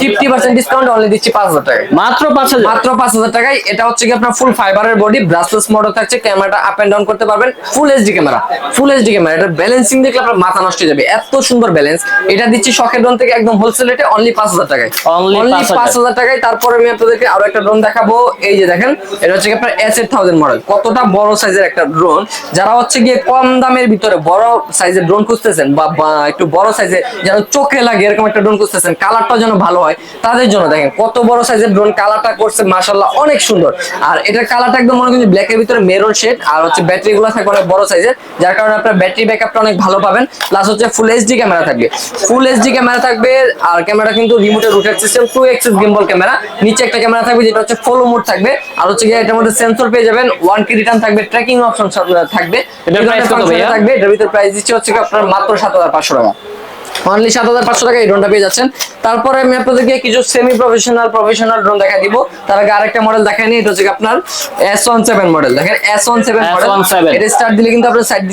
ফিফটি পার্সেন্ট ডিসকাউন্ট অনলি দিচ্ছি পাঁচ হাজার টাকায়। মাত্র পাঁচ হাজার? মাত্র পাঁচ হাজার টাকায়। এটা হচ্ছে কি আপনার ফুল ফাইবারের বডি ব্রাসলেস মোটর থাকছে। ক্যামেরাটা আপ এন্ড ডাউন করতে পারবেন। Full HD camera full HD camera এটা ব্যালেন্সিং দেখলে আপনার মাথা নষ্ট হয়ে যাবে। এত সুন্দর ব্যালেন্স এটা দিচ্ছি শখের ড্রোন থেকে একদম হোলসেল রেটে অনলি পাঁচ হাজার টাকায়। অনলি পাঁচ হাজার। টাকায়। তারপরে আমি আপনাদেরকে আরও একটা ড্রোন দেখাবো। এই যে দেখেন এটা হচ্ছে আপনার এস এইট থাউজেন্ড মডেল কতটা বড় সাইজের একটা ড্রোন যারা হচ্ছে গিয়ে কম দামের ভিতরে বড় সাইজের ড্রোন খুঁজতেছেন বা একটু বড় সাইজের যেন চোখে লাগে এরকম একটা ড্রোন খুঁজতেছেন কালারটা যেন ভালো হয় তাদের জন্য দেখেন কত বড় সাইজের ড্রোন কালারটা করছে মাশাল্লাহ অনেক সুন্দর। আর এটার কালারটা একদম মনে করেন ব্ল্যাকের ভিতরে মেরুন শেড আর হচ্ছে ব্যাটারি গুলো থাকবে অনেক বড় সাইজের যার কারণে আপনার ব্যাটারি ব্যাকআপটা অনেক ভালো পাবেন প্লাস হচ্ছে ফুল এইচডি এইচডি ক্যামেরা থাকবে। ফুল এইচডি ক্যামেরা থাকবে আর ক্যামেরা কিন্তু রিমোটে rotate system two axis gimbal camera নিচে একটা ক্যামেরা থাকবে যেটা হচ্ছে ফলো মোড থাকবে। আর হচ্ছে গিয়ে এটার মধ্যে সেন্সর পেয়ে যাবেন ওয়ান কি রিটার্ন থাকবে ট্র্যাকিং অপশন থাকবে। এটার প্রাইস কত ভাইয়া? থাকবে এটার ভিতরে প্রাইস দিচ্ছে হচ্ছে আপনার মাত্র সাত হাজার পাঁচশো টাকা। অনলি সাত হাজার পাঁচশো টাকা এই ড্রোনটা পেয়ে যাচ্ছেন। তারপরে আমি আপনাদেরকে কিছু সেমি প্রফেশনাল প্রফেশনাল ড্রোন দেখা দিব। তার আগে আরেকটা মডেল দেখাই নি এটা হচ্ছে আপনার এস ওয়ান সেভেন মডেল দেখেন এস ওয়ান সেভেন মডেল এটা স্টার্ট দিলে কিন্তু আপনার সাইড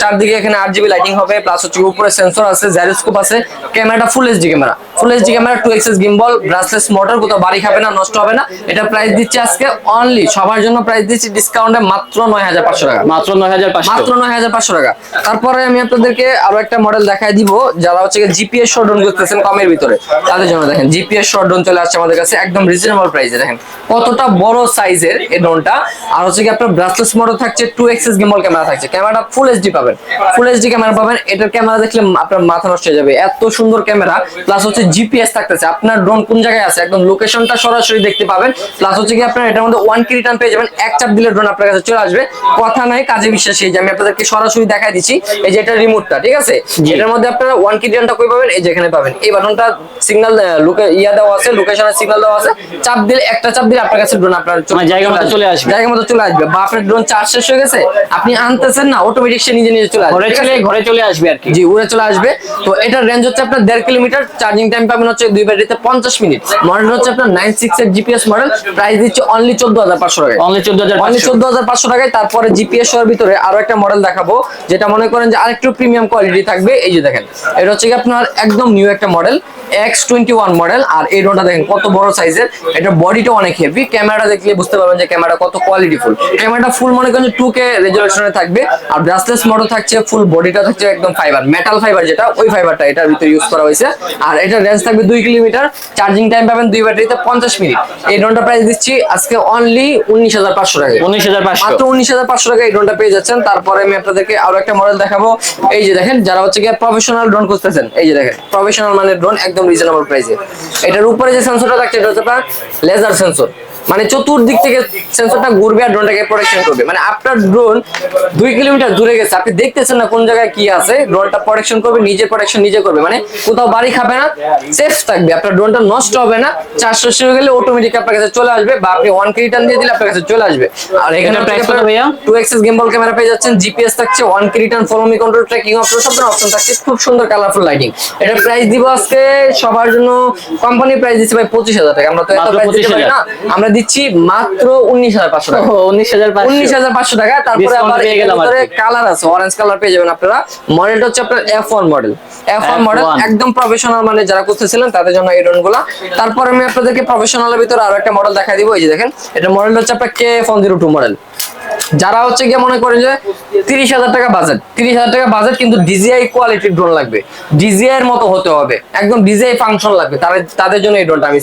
চারদিকে এখানে আট জিবি লাইটিং হবে প্লাস হচ্ছে উপরে সেন্সর আছে জ্যারোস্কোপ আছে ক্যামেরাটা full HD camera. Full HD camera two axis gimbal brushless motor কোথাও বাড়ি খাবে না নষ্ট হবে না। এটা প্রাইস দিচ্ছে আজকে অনলি সবার জন্য প্রাইস দিচ্ছি ডিসকাউন্টে মাত্র নয় হাজার পাঁচশো টাকা। মাত্র নয় হাজার পাঁচশো। মাত্র নয় হাজার পাঁচশো টাকা। তারপরে আমি আপনাদেরকে আরও একটা মডেল দেখাই দিব যারা হচ্ছে জিপিএস শর্ট ড্রোন করতেছেন কমের ভিতরে। তাদের জন্য দেখেন জিপিএস শর্ট ড্রোন চলে আসছে আমাদের কাছে একদম রিজনেবল প্রাইসে দেখেন কতটা বড় সাইজের এই ড্রোনটা আর হচ্ছে কি আপনার ব্রাসলেস মোটর থাকছে টু এক্সেস গিম্বল ক্যামেরা থাকছে। ক্যামেরাটা ফুল এইচডি পাবেন। ফুল এইচডি ক্যামেরা পাবেন। এটার ক্যামেরা দেখলে আপনার মাথা নষ্ট হয়ে যাবে। এত সুন্দর ক্যামেরা প্লাস হচ্ছে জিপিএস থাকতেছে আপনার ড্রোন কোন জায়গায় আছে? একদম লোকেশনটা সরাসরি দেখতে পাবেন। প্লাস হচ্ছে কি আপনার এটার মধ্যে ওয়ান কি রিটার্ন পেয়ে যাবেন এক চাপ দিলে ড্রোন আপনার কাছে চলে আসবে। কথা নাই কাজে বিশ্বাস এই যে আমি আপনাদেরকে সরাসরি দেখাই দিচ্ছি এই যে এটা রিমোটটা ঠিক আছে? এটার মধ্যে আপনারা ওয়ান কি রিটার্নটা কই পাবেন? এই যে এখানে পাবেন। এই বাটনটা সিগন্যাল লোকে ইয়া দেওয়া আছে লোকেশনের সিগন্যাল দেওয়া আছে। চাপ দিলে একটা চাপ দিলে আপনার কাছে ড্রোন আপনার মানে জায়গা মতো চলে আসবে। জায়গা মতো চলে আসবে। বা আপনার ড্রোন চার্জ শেষ হয়ে গেছে আপনি আনতেছেন না অটোমেটিক সে নিজে নিজে চলে আসবে ঘরে চলে ঘরে চলে আসবে আর কি। জি উড়ে চলে আসবে। তো এটার রেঞ্জ হচ্ছে আপনার দেড় কিলোমিটার চার্জিং টাইম পাবেন হচ্ছে দুই ব্যাটারিতে পঞ্চাশ মিনিট। মডেল হচ্ছে আপনার নাইন সিক্স এর জিপিএস মডেল প্রাইস দিচ্ছে অনলি চোদ্দ হাজার পাঁচশো টাকা অনলি চোদ্দ হাজার অনলি চোদ্দ হাজার পাঁচশো টাকায় তারপরে জিপিএস এর ভিতরে আরও একটা মডেল দেখাবো যেটা মনে করেন যে আরেকটু প্রিমিয়াম কোয়ালিটি থাকবে। এই যে দেখেন এটা হচ্ছে আপনার একদম নিউ একটা model X twenty one model আর এই ড্রোনটা দেখেন কত বড় সাইজের এটা বডিটা অনেক হেভি ক্যামেরাটা দেখলে বুঝতে পারবেন যে ক্যামেরা কত কোয়ালিটি ফুল ক্যামেরাটা ফুল মনে করেন যে টু কে রেজলিউশনে থাকবে আর ব্রাসলেস মডেল থাকছে ফুল বডিটা থাকছে একদম ফাইবার মেটাল ফাইবার যেটা ওই ফাইবারটা এটার ভিতরে ইউজ করা হয়েছে। আর এটা রেঞ্জ থাকবে দুই কিলোমিটার চার্জিং টাইম পাবেন দুই ব্যাটারিতে পঞ্চাশ মিনিট। এই ড্রোনটা প্রাইস দিচ্ছি আজকে অনলি উনিশ হাজার পাঁচশো টাকা উনিশ হাজার পাঁচশো। মাত্র উনিশ হাজার পাঁচশো টাকা এই ড্রোনটা পেয়ে যাচ্ছেন। তারপরে আমি আপনাদেরকে আরও একটা মডেল দেখাবো। এই যে দেখেন যারা হচ্ছে গিয়ে প্রফেশনাল ড্রোন খুঁজতেছেন এই যে দেখেন প্রফেশনাল মানে ড্রোন একদম রিজনেবল প্রাইসে এটার উপরে যে সেন্সরটা থাকছে এটা হচ্ছে আপনার লেজার সেন্সর মানে চতুর্দিক থেকে সেন্সরটা ঘুরবে আর ড্রোনটাকে প্রোটেকশন করবে। মানে আপনার ড্রোন দুই কিলোমিটার দূরে গেছে। আপনি দেখতেছেন না কোন জায়গায় কি আছে। ড্রোনটা প্রোটেকশন করবে নিজের প্রোটেকশন নিজে করবে। মানে কোথাও বাড়ি খাবে না সেফ থাকবে। আপনার ড্রোনটা নষ্ট হবে না। চার্জ শেষ হয়ে গেলে অটোমেটিক আপনার কাছে চলে আসবে বা আপনি ওয়ান কে রিটার্ন দিয়ে দিলে আপনার কাছে চলে আসবে। আর এখানে? টু এক্সেস গিম্বল ক্যামেরা পেয়ে যাচ্ছেন জিপিএস থাকছে one key return follow me control tracking option সব ধরনের অপশন থাকছে। খুব সুন্দর কালারফুল লাইটিং এটা প্রাইস দিব আজকে সবার জন্য। কোম্পানি প্রাইস দিচ্ছে ভাই পঁচিশ হাজার টাকা। আমরা তো এত প্রাইস দিতে পারি না। আমরা দিচ্ছি মাত্র উনিশ হাজার পাঁচশো টাকা। উনিশ হাজার উনিশ হাজার পাঁচশো টাকা তারপরে আবার। কালার আছে অরেঞ্জ কালার পেয়ে যাবেন আপনারা। মডেলটা হচ্ছে আপনার F one model F one model একদম প্রফেশনাল মানে যারা করতেছিলেন তাদের জন্য এই ড্রোনগুলা তারপর আমি আপনাদেরকে প্রফেশনালের ভিতরে আরও একটা মডেল দেখা দিব এই যে দেখেন। এটা মডেলটা হচ্ছে আপনার K phone zero two model যারা হচ্ছে গিয়ে মনে করেন যে তিরিশ হাজার টাকা বাজেট তিরিশ হাজার টাকা বাজেট কিন্তু ডিজিআই কোয়ালিটির ড্রোন লাগবে। ডিজিআই এর মতো হতে হবে। একদম ডিজিআই ফাংশন লাগবে। তাদের জন্য এই ড্রোনটা আমি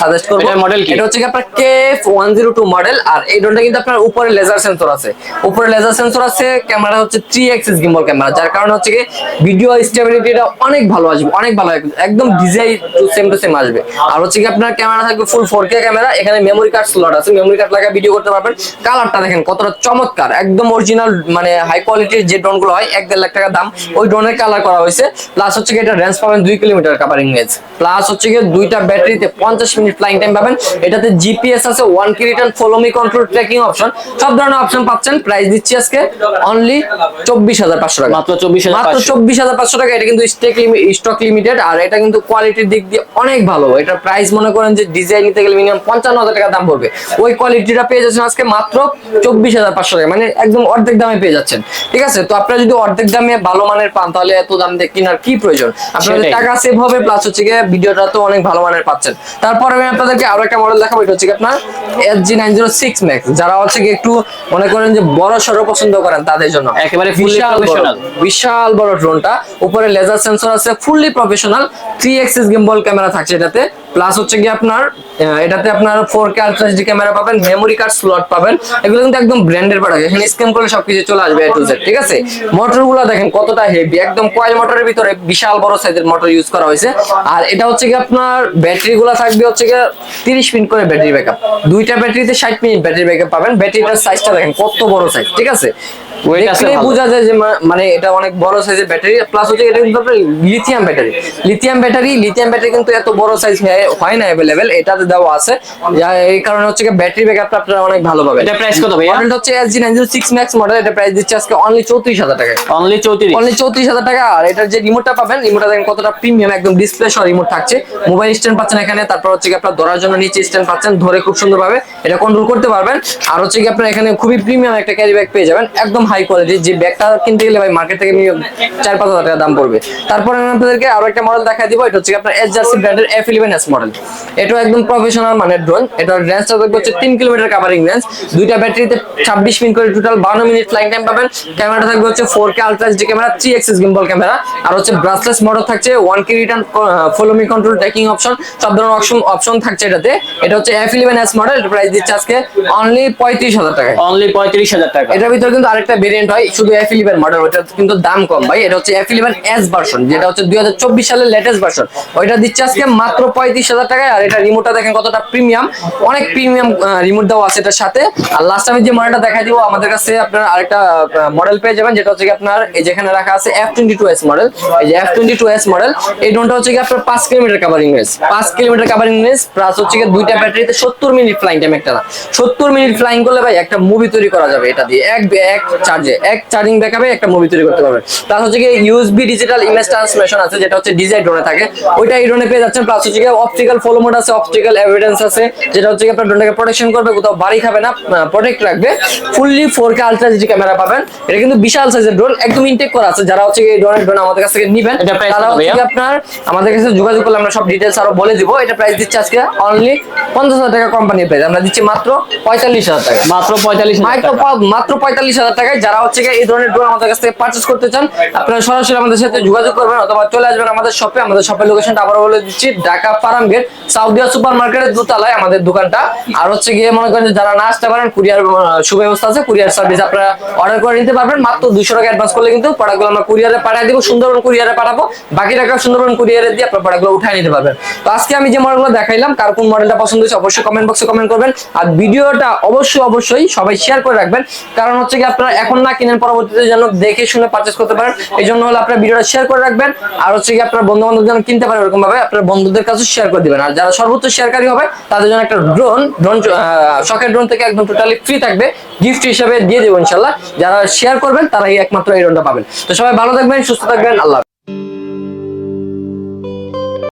সাজেস্ট করব। কি? এটা হচ্ছে আপনার KF one zero two model আর এই ড্রোনটা কিন্তু আপনার উপরে লেজার সেন্সর আছে। উপরে লেজার সেন্সর আছে ক্যামেরা হচ্ছে থ্রি এক্সিস গিম্বল ক্যামেরা যার কারণে হচ্ছে কি ভিডিও স্টেবিলিটিটা অনেক ভালো আসবে অনেক ভালো। একদম ডিজাই সেম টু সেম আসবে। আর হচ্ছে কি আপনার ক্যামেরা থাকবে ফুল ফোর কে ক্যামেরা এখানে মেমোরি কার্ড স্লট আছে। মেমোরি কার্ড লাগা ভিডিও করতে পারবেন। কালারটা দেখেন কতটা চমৎকার একদম অরিজিনাল মানে হাই কোয়ালিটির যে ড্রোনগুলো হয় এক দেড় লাখ টাকা দাম। ওই ড্রোনের কালার করা হয়েছে। প্লাস হচ্ছে এটা রেঞ্জ পাবেন দুই কিলোমিটার কাভারিং রেঞ্জ প্লাস হচ্ছে কি দুইটা ব্যাটারিতে পঞ্চাশ মিনিট ফ্লাইং টাইম পাবেন। এটাতে জিপিএস আছে one key return follow me control tracking option সব ধরনের অপশন পাচ্ছেন। প্রাইস দিচ্ছি আজকে অনলি চব্বিশ হাজার পাঁচশো টাকা। মাত্র চব্বিশ হাজার মাত্র চব্বিশ হাজার পাঁচশো টাকা। এটা কিন্তু স্টেক স্টক লিমিটেড আর এটা কিন্তু কোয়ালিটির দিক দিয়ে অনেক ভালো। এটার প্রাইস মনে করেন যে ডিজাইন নিতে গেলে মিনিমাম পঞ্চান্ন হাজার টাকা দাম পড়বে। ওই কোয়ালিটিটা পেয়ে যাচ্ছেন আজকে মাত্র চব্বিশ হাজার পাঁচশো টাকা মানে একদম অর্ধেক দামে পেয়ে যাচ্ছেন। ঠিক আছে? তো আপনারা যদি অর্ধেক দামে ভালো মানের পান তাহলে এত দাম দিয়ে কেনার কি প্রয়োজন? আপনাদের টাকা সেভ হবে প্লাস হচ্ছে গিয়ে ভিডিওটা তো অনেক ভালো মানের পাচ্ছেন। তারপর আমি আপনাদেরকে আরও একটা মডেল দেখাবো এটা হচ্ছে কি আপনার S G nine zero six max যারা হচ্ছে কি একটু মনে করেন যে বড় সড়ো পছন্দ করেন তাদের জন্য। একেবারে বিশাল বড়- বিশাল বড় ড্রোনটা উপরে লেজার সেন্সর আছে fully professional three axis gimbal camera থাকছে এটাতে। প্লাস হচ্ছে কি আপনার এটাতে আপনার four K ultra HD camera পাবেন মেমোরি কার্ড স্লট পাবেন। এগুলো কিন্তু একদম ব্র্যান্ডের প্রোডাক্ট এখানে স্ক্যান করলে সবকিছু চলে আসবে এ টু জেড ঠিক আছে? মোটরগুলো দেখেন কতটা হেভি একদম কয়েল মোটরের ভিতরে বিশাল বড় সাইজের মোটর ইউজ করা হয়েছে। আর এটা হচ্ছে কি আপনার ব্যাটারি গুলো থাকবে হচ্ছে কি তিরিশ মিনিট করে ব্যাটারি ব্যাকআপ দুইটা ব্যাটারিতে ষাট মিনিট ব্যাটারি ব্যাকআপ পাবেন। ব্যাটারিটার সাইজটা দেখেন কত বড় সাইজ ঠিক আছে? দেখলেই বোঝা যায় যে মানে এটা অনেক বড় সাইজের ব্যাটারি প্লাস হচ্ছে এটা কিন্তু lithium battery lithium battery lithium battery কিন্তু এত বড় সাইজ হয় না অ্যাভেলেবেল এটাতে দেওয়া আছে। যা এই কারণে হচ্ছে ব্যাটারি ব্যাকআপটা আপনারা অনেক ভালো পাবেন। এটা প্রাইস কত ভাইয়া? মডেলটা হচ্ছে SG nine zero six max model এটা প্রাইস দিচ্ছে আজকে অনলি চৌত্রিশ হাজার টাকা অনলি চৌত্রিশ। অনলি চৌত্রিশ হাজার টাকা আর এটার যে রিমোটটা পাবেন রিমোটটা দেখেন কতটা প্রিমিয়াম একদম ডিসপ্লে সহ রিমোট থাকছে। মোবাইল স্ট্যান্ড পাচ্ছেন এখানে তারপর হচ্ছে কি আপনার ধরার জন্য নিচে স্ট্যান্ড পাচ্ছেন ধরে খুব সুন্দরভাবে এটা কন্ট্রোল করতে পারবেন। আর হচ্ছে কি আপনার এখানে খুবই প্রিমিয়াম একটা ক্যারি ব্যাগ পেয়ে যাবেন একদম হাই কোয়ালিটি যে ব্যাগটা কিনতে গেলে ভাই মার্কেট থেকে চার পাঁচ হাজার টাকা দাম পড়বে। তারপরে আমি আপনাদেরকে আরও একটা মডেল দেখা দিব এটা হচ্ছে কি আপনার এস জার্সি ব্র্যান্ডের এফ ইলেভেন এস মডেল এটাও একদম প্রফেশনাল মানের ড্রোন এটার রেঞ্জটা দেখবে হচ্ছে তিন কিলোমিটার কাভারিং রেঞ্জ দুইটা ব্যাটারিতে ছাব্বিশ মিনিট করে টোটাল বারো মিনিট ফ্লাইং টাইম পাবেন। ক্যামেরাটা থাকবে হচ্ছে four K ultra HD camera three axis gimbal camera আর হচ্ছে ব্রাসলেস মোটর থাকছে one key return follow me control tracking option সব ধরনের অপশন অপশন থাকছে এটাতে। এটা হচ্ছে এফ ইলেভেন এস মডেল এটা প্রাইস দিচ্ছে আজকে অনলি পঁয়ত্রিশ হাজার টাকা অনলি পঁয়ত্রিশ হাজার টাকা। এটার ভিতরে কিন্তু আরেকটা ভেরিয়েন্ট হয় শুধু এফ ইলেভেন মডেল ওটা কিন্তু দাম কম ভাই। এটা হচ্ছে এফ ইলেভেন এস ভার্সন যেটা হচ্ছে দুই হাজার চব্বিশ সালের লেটেস্ট ভার্সন ওইটা দিচ্ছে আজকে মাত্র পঁয়ত্রিশ হাজার টাকায়, আর এটা রিমোটটা দেখেন কতটা প্রিমিয়াম অনেক প্রিমিয়াম রিমোট দেওয়া আছে এটার সাথে। আর লাস্ট আমি যে মডেলটা দেখা দিব, আমাদের কাছে আপনার আরেকটা মডেল পেয়ে যাবেন, যেটা হচ্ছে আপনার যেখানে রাখা আছে F twenty two S model এই যে F twenty two S model এই ড্রোনটা হচ্ছে কি আপনার পাঁচ কিলোমিটার কাভারিং রেঞ্জ পাঁচ কিলোমিটার কাভারিং রেঞ্জ প্লাস হচ্ছে কি দুইটা ব্যাটারিতে সত্তর মিনিট ফ্লাইং টাইম একটা। না সত্তর মিনিট ফ্লাইং করলে ভাই একটা মুভি তৈরি করা যাবে এটা দিয়ে। এক এক চার্জে এক চার্জিং ব্যাকআপে একটা মুভি তৈরি করতে পারবেন। প্লাস হচ্ছে কি ইউএসবি ডিজিটাল ইমেজ ট্রান্সলেশন আছে, যেটা হচ্ছে ডিজাই ড্রোনে থাকে। ওইটা এই ড্রোনে পেয়ে যাচ্ছেন প্লাস হচ্ছে অপটিক্যাল ফলো মোড আছে অপটিক্যাল এভিডেন্স আছে যেটা হচ্ছে আপনার ড্রোনটাকে প্রোটেকশন করবে কোথাও বাড়ি খাবে না প্রোটেক্ট রাখবে। Fully four K ultra HD camera পাবেন। এটা কিন্তু বিশাল সাইজের ড্রোন একদম ইনটেক করা আছে। যারা হচ্ছে এই ধরনের ড্রোন আমাদের কাছ থেকে নিবেন তারা হচ্ছে আপনার আমাদের কাছে যোগাযোগ করলে আমরা সব ডিটেলস আরও বলে দিব। এটা প্রাইস দিচ্ছে আজকে অনলি পঞ্চাশ হাজার টাকা কোম্পানির প্রাইস আমরা দিচ্ছি মাত্র পঁয়তাল্লিশ হাজার টাকা। মাত্র পঁয়তাল্লিশ মাত্র মাত্র পঁয়তাল্লিশ হাজার টাকায় যারা হচ্ছে এই ধরনের ড্রোন আমাদের কাছ থেকে পারচেস করতে চান আপনারা সরাসরি আমাদের সাথে যোগাযোগ করবেন অথবা চলে আসবেন আমাদের শপে আমাদের শপের লোকেশনটা আবার বলে দিচ্ছি ঢাকা গেট সাউদিয়া সুপার মার্কেটের দোতলায় আমাদের দোকানটা। আর হচ্ছে গিয়ে মনে করেন যারা না আসতে পারেন, কুরিয়ার সুব্যবস্থা আছে, কুরিয়ার সার্ভিস আপনারা অর্ডার করে নিতে পারবেন। মাত্র দুশো টাকা অ্যাডভান্স করলে কিন্তু প্রোডাক্টগুলো আমরা কুরিয়ারে পাঠিয়ে দিব, সুন্দরবন কুরিয়ারে পাঠাবো। বাকি টাকা সুন্দরবন কুরিয়ারে দিয়ে আপনার প্রোডাক্টগুলো নিতে পারবেন। তো আজকে আমি যে মডেলগুলো দেখাইলাম, কার কোন মডেলটা পছন্দ হয়েছে অবশ্যই কমেন্ট বক্সে কমেন্ট করবেন। আর ভিডিওটা অবশ্যই অবশ্যই সবাই শেয়ার করে রাখবেন। কারণ হচ্ছে কি আপনারা এখন না কিনেন, পরবর্তীতে যেন দেখে শুনে পারচেস করতে পারেন। এই জন্য হলো আপনার ভিডিওটা শেয়ার করে রাখবেন। আর হচ্ছে কি আপনার বন্ধু বান্ধব যেন কিনতে পারে এরকম ভাবে আপনার বন্ধুদের কাছে শেয়ার করে দিবেন। আর যারা সর্বোচ্চ শেয়ারকারী হবে, তাদের জন্য একটা ড্রোন ড্রোন শখের ড্রোন থেকে একদম টোটালি ফ্রি থাকবে। গিফট হিসেবে দিয়ে দেবো ইনশাল্লাহ। যারা শেয়ার করবেন, তারাই একমাত্র এই ড্রোনটা পাবেন। তো সবাই ভালো থাকবেন, সুস্থ থাকবেন। আল্লাহ।